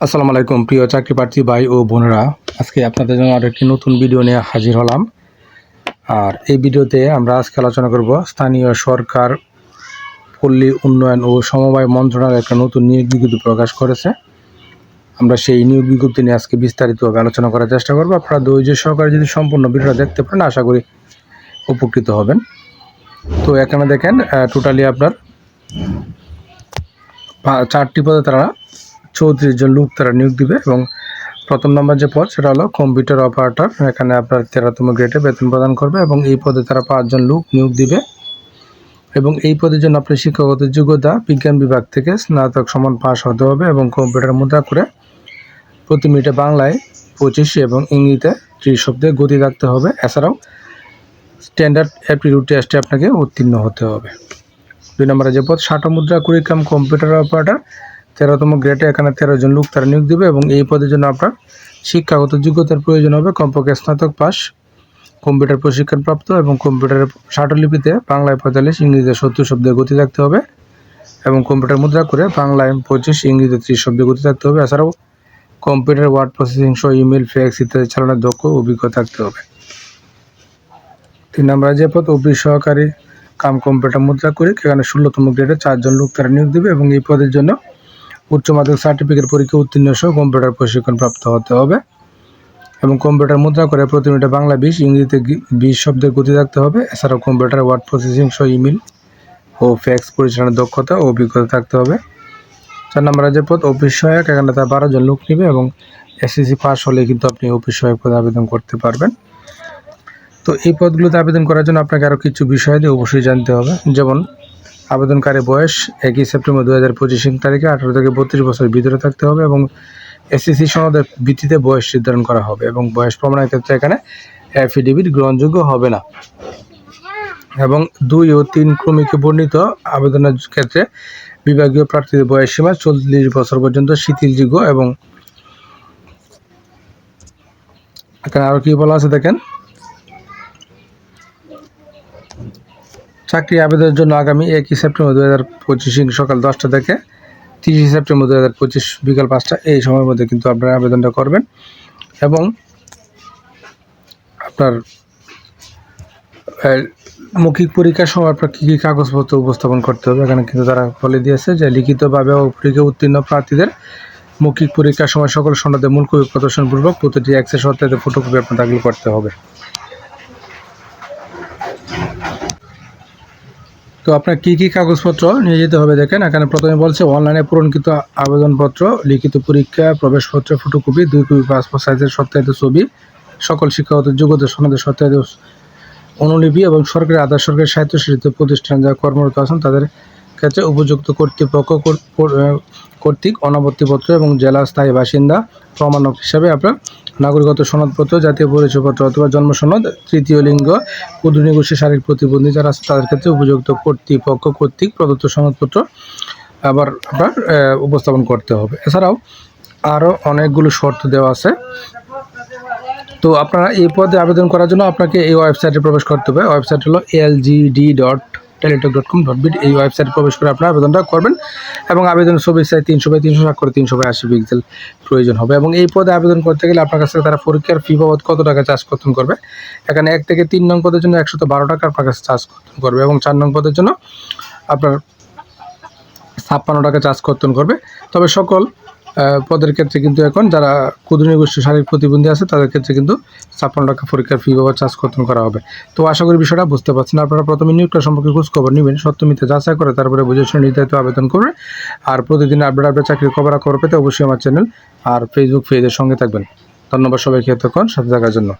আসসালামু আলাইকুম, প্রিয় চাকরি প্রার্থী ভাই ও বোনেরা। আজকে আপনাদের জন্য আরও একটি নতুন ভিডিও নিয়ে হাজির হলাম। আর এই ভিডিওতে আমরা আজকে আলোচনা করব স্থানীয় সরকার, পল্লী উন্নয়ন ও সমবায় মন্ত্রণালয় একটা নতুন নিয়োগ বিজ্ঞপ্তি প্রকাশ করেছে। আমরা সেই নিয়োগ বিজ্ঞপ্তি নিয়ে আজকে বিস্তারিতভাবে আলোচনা করার চেষ্টা করব। আপনারা ধৈর্য সহকারে যদি সম্পূর্ণ ভিডিওটা দেখতে পারেন, আশা করি উপকৃত হবেন। তো এখানে দেখেন টোটালি আপনার চারটি পদে তারা চৌত্রিশ জন লোক তারা নিয়োগ দিবে এবং প্রথম নম্বর যে পদ, সেটা হলো কম্পিউটার অপারেটর এখানে আপনার তেরোতম গ্রেডে বেতন প্রদান করবে এবং এই পদে তারা পাঁচজন লোক নিয়োগ দিবে। এবং এই পদের জন্য আপনার শিক্ষাগত যোগ্যতা বিজ্ঞান বিভাগ থেকে স্নাতক সমান পাস হতে হবে এবং কম্পিউটার মুদ্রা করে প্রতি মিনিটে বাংলায় পঁচিশ এবং ইংরেজিতে ত্রিশ শব্দে গতি রাখতে হবে। এছাড়াও স্ট্যান্ডার্ড অ্যাপটিটিউড টেস্টে আপনাকে উত্তীর্ণ হতে হবে। দুই নম্বরে যে পদ ষাট মুদ্রা কুড়িগ্রাম কম্পিউটার অপারেটর তেরোতম গ্রেডে এখানে তেরো জন লোক তারা নিয়োগ দেবে এবং এই পদের জন্য আপনার শিক্ষাগত যোগ্যতার প্রয়োজন হবে। কমপক্ষে স্নাতক পাস, কম্পিউটার প্রশিক্ষণপ্রাপ্ত এবং কম্পিউটারের ষাটলিপিতে বাংলায় পঁয়তাল্লিশ, ইংরেজিতে সত্তর শব্দের গতি থাকতে হবে এবং কম্পিউটার মুদ্রা করে বাংলায় পঁচিশ, ইংরেজিতে ত্রিশ শব্দের গতি থাকতে হবে। এছাড়াও কম্পিউটার ওয়ার্ড প্রসেসিং, সহ ইমেল, ফ্যাক্স ইত্যাদি চালানোর দক্ষ অভিজ্ঞতা থাকতে হবে। তিন নম্বরে যে পদ, অফিস সহকারী, কাম কম্পিউটার মুদ্রা করে, এখানে ষোলোতম গ্রেডে চারজন লোক তারা নিয়োগ দেবে এবং এই পদের জন্য উচ্চ মাধ্যমিক সার্টিফিকেট পরীক্ষা উত্তীর্ণ সহ কম্পিউটার প্রশিক্ষণ প্রাপ্ত হতে হবে। এবং কম্পিউটার মুদ্রা করে প্রতি মিনিটে বাংলা বিশ, ইংরেজিতে বিশ শব্দের গতি থাকতে হবে। এছাড়াও কম্পিউটার ওয়ার্ড প্রসেসিং সহ ইমেল ও ফ্যাক্স পরিচালনার দক্ষতা ও অভিজ্ঞতা থাকতে হবে। চার নম্বর যে পদ, অফিস সহায়ক। এখানে তার বারো জন লোক নেবে এবং এসএসসি পাস হলে কিন্তু আপনি অফিস সহায়ক পদে আবেদন করতে পারবেন। তো এই পদগুলোতে আবেদন করার জন্য আপনাকে আরও কিছু বিষয় দিয়ে অবশ্যই জানতে হবে। যেমন আবেদনকারী বয়স একই সেপ্টেম্বর দু হাজার পঁচিশ তারিখে আঠারো থেকে বত্রিশ বছর ভিতরে থাকতে হবে এবং এসএসসি সনদের ভিত্তিতে বয়স নির্ধারণ করা হবে এবং বয়স প্রমাণের ক্ষেত্রে এখানে অ্যাফিডেভিট গ্রহণযোগ্য হবে না। এবং দুই ও তিন ক্রমিকে বর্ণিত আবেদনের ক্ষেত্রে বিভাগীয় প্রার্থীদের বয়স সীমা চল্লিশ বছর পর্যন্ত শিথিলযোগ্য এবং এখানে আরও কী বলা আছে দেখেন? চাকরি আবেদনের জন্য আগামী একই সেপ্টেম্বর দু হাজার পঁচিশ সকাল দশটা থেকে তিরিশে সেপ্টেম্বর দু হাজার পঁচিশ বিকাল পাঁচটা, এই সময়ের মধ্যে কিন্তু আপনারা আবেদনটা করবেন। এবং আপনার মৌখিক পরীক্ষার সময় আপনার কী কী কাগজপত্র উপস্থাপন করতে হবে, এখানে কিন্তু তারা বলে দিয়েছে যে লিখিতভাবে পরীক্ষা উত্তীর্ণ প্রার্থীদের মৌখিক পরীক্ষার সময় সকল সনদে মূল কপি প্রদর্শনপূর্বক প্রতিটি অ্যাক্সেস সত্যাতে ফটোকপি আপনার দাখিল করতে হবে। তো আপনার কী কী কাগজপত্র নিয়ে যেতে হবে দেখেন? এখানে প্রথমে বলছে, অনলাইনে পূরণকৃত আবেদনপত্র, লিখিত পরীক্ষা, প্রবেশপত্র ফটোকপি দুই কপি পাসপোর্ট সাইজের সত্যায়িত ছবি, সকল শিক্ষাগত যোগ্যতা সনদের সত্যায়িত অনুলিপি এবং সরকারি আধার, সরকারি স্বায়ত্তশাসিত প্রতিষ্ঠান যারা কর্মরত আছেন, তাদের ক্ষেত্রে উপযুক্ত কর্তৃপক্ষ কর্তৃক অনাবর্তিপত্র এবং জেলা স্থায়ী বাসিন্দা, প্রমাণক হিসাবে আপনার নাগরিকত্ব সনদপত্র জাতীয় পরিচয়পত্র অথবা জন্ম সনদ তৃতীয় লিঙ্গ ক্ষুদ্র গোষ্ঠী শারীরিক প্রতিবন্ধী যারা আছে তাদের ক্ষেত্রে উপযুক্ত কর্তৃপক্ষ কর্তৃক প্রদত্ত সনদপত্র আবার আপনার উপস্থাপন করতে হবে। এছাড়াও আরও অনেকগুলো শর্ত দেওয়া আছে। তো আপনারা এই পদে আবেদন করার জন্য আপনাকে এই ওয়েবসাইটে প্রবেশ করতে হবে। ওয়েবসাইট হলো LGD dot Teletalk dot com dot BD এই ওয়েবসাইটে প্রবেশ করে আপনারা আবেদনটা করবেন এবং আবেদন ছবি তিনশো বাই তিনশো স্বাক্ষর তিনশো বাই আশি পিক্সেল প্রয়োজন হবে। এবং এই পদে আবেদন করতে গেলে আপনার কাছে তারা পরীক্ষার ফি বাবদ কত টাকা চার্জ করতে করবে? এখানে এক থেকে তিন নং পদের জন্য একশত বারো টাকা আপনার কাছে চার্জ করতে করবে এবং চার নং পদের জন্য আপনার ছাপ্পান্ন টাকা চার্জ কর্তন করবে। তবে সকল পদের ক্ষেত্রে কিন্তু এখন যারা ক্ষুদ্র গোষ্ঠী শারীরিক প্রতিবন্ধী আছে, তাদের ক্ষেত্রে কিন্তু ছাপ্পান্ন টাকা পরীক্ষার ফি বা চার্জ কর্তন করা হবে। তো আশা করি বিষয়টা বুঝতে পারছেন। আপনারা প্রথমে নিয়োগটা সম্পর্কে খোঁজ খবর নেবেন সত্যমিতে যাচাই করে তারপরে বুঝে শুনে নির্ধারিত আবেদন করবে। আর প্রতিদিন আপডেট আপডেট চাকরির খবর খবর পেতে অবশ্যই আমার চ্যানেল আর ফেসবুক পেজের সঙ্গে থাকবেন। ধন্যবাদ সবাইকে এতক্ষণ সাথে থাকার জন্য।